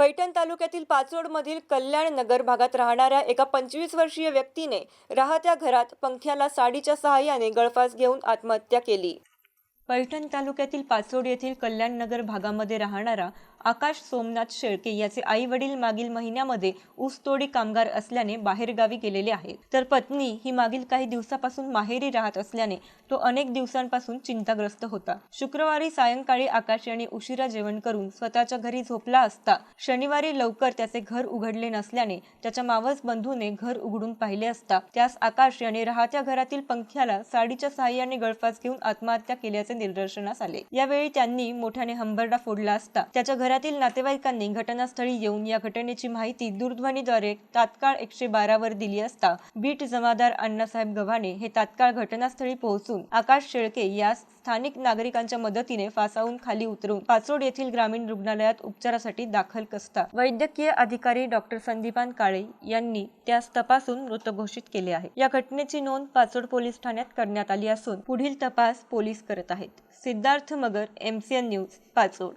पैठण तालुक्यातील पाचोडमधील कल्याण नगर भागात राहणाऱ्या एका पंचवीस वर्षीय व्यक्तीने राहत्या घरात पंख्याला साडीच्या सहाय्याने गळफास घेऊन आत्महत्या केली. पैठण तालुक्यातील पाचोड येथील कल्याण नगर भागामध्ये राहणारा आकाश सोमनाथ शेळके याचे आई वडील मागील महिन्यामध्ये ऊसतोडी कामगार असल्याने बाहेरगावी गेलेले आहेत. तर पत्नी ही मागील काही दिवसापासून माहेरी राहत असल्याने तो अनेक दिवसांपासून चिंताग्रस्त होता. शुक्रवारी सायंकाळी आकाश यांनी उशिरा जेवण करून स्वतःच्या घरी झोपला असता शनिवारी लवकर त्याचे घर उघडले नसल्याने त्याच्या मावस बंधूने घर उघडून पाहिले असता त्यास आकाश याने राहत्या घरातील पंख्याला साडीच्या सहाय्याने गळफास घेऊन आत्महत्या केल्याचे निदर्शनास आले. यावेळी त्यांनी मोठ्याने हंबरडा फोडला असता. त्याच्या घरातील नातेवाईकांनी घटनास्थळी येऊन या घटनेची माहिती दूरध्वनीद्वारे तात्काळ एकशे बारावर दिली असता बीट जमादार अण्णासाहेब गव्हाणे हे तात्काळ घटनास्थळी पोहोचून आकाश शेळके यास स्थानिक नागरिकांच्या मदतीने फासावून खाली उतरून पाचोड येथील ग्रामीण रुग्णालयात उपचारासाठी दाखल कसता. वैद्यकीय अधिकारी डॉक्टर संदीपान काळे यांनी त्यास तपासून मृत घोषित केले आहे. या घटनेची नोंद पाचोड पोलीस ठाण्यात करण्यात आली असून पुढील तपास पोलीस करत आहेत. Siddharth Magar MCN news Pachod.